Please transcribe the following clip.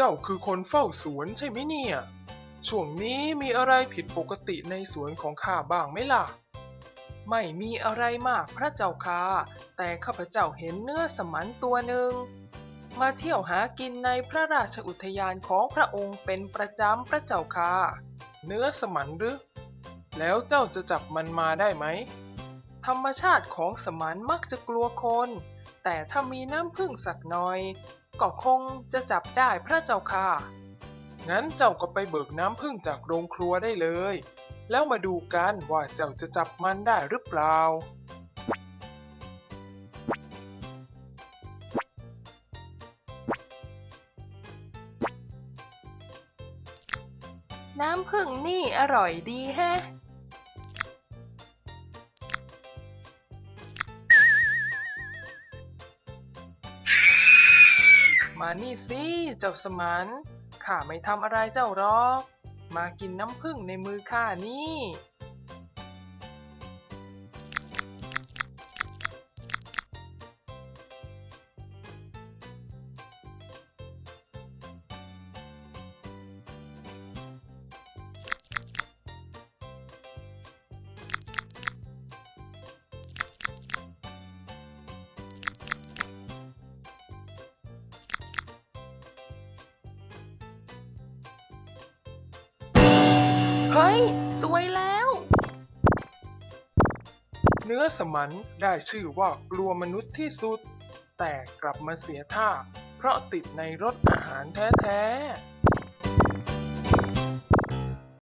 จ้าคือคนเฝ้าสวนใช่ไหมเนี่ย ช่วงนี้มีอะไรผิดปกติในสวนของข้าบ้างไหมล่ะ ไม่มีอะไรมากพระเจ้าค่ะ แต่ข้าพเจ้าเห็นเนื้อสมันตัวหนึ่ง มาเที่ยวหากินในพระราชอุทยานของพระองค์เป็นประจำพระเจ้าค่ะ เนื้อสมันหรือ แล้วเจ้าจะจับมันมาได้ไหม ธรรมชาติของสมันมักจะกลัวคน แต่ถ้ามีน้ำพึ่งสักหน่อย ก็คงจะจับได้พระเจ้าค่ะ งั้นเจ้าก็ไปเบิกน้ำพึ่งจากโรงครัวได้เลย แล้วมาดูกันว่าเจ้าจะจับมันได้หรือเปล่าน้ำผึ้งนี่อร่อยดีแฮะ มานี่สิเจ้าสมันข้าไม่ทำอะไรเจ้าหรอก มากินน้ำผึ้งในมือข้านี่ เฮ้ย สวยแล้ว เนื้อสมันได้ชื่อว่ากลัวมนุษย์ที่สุด แต่กลับมาเสียท่า เพราะติดในรสอาหารแท้ๆ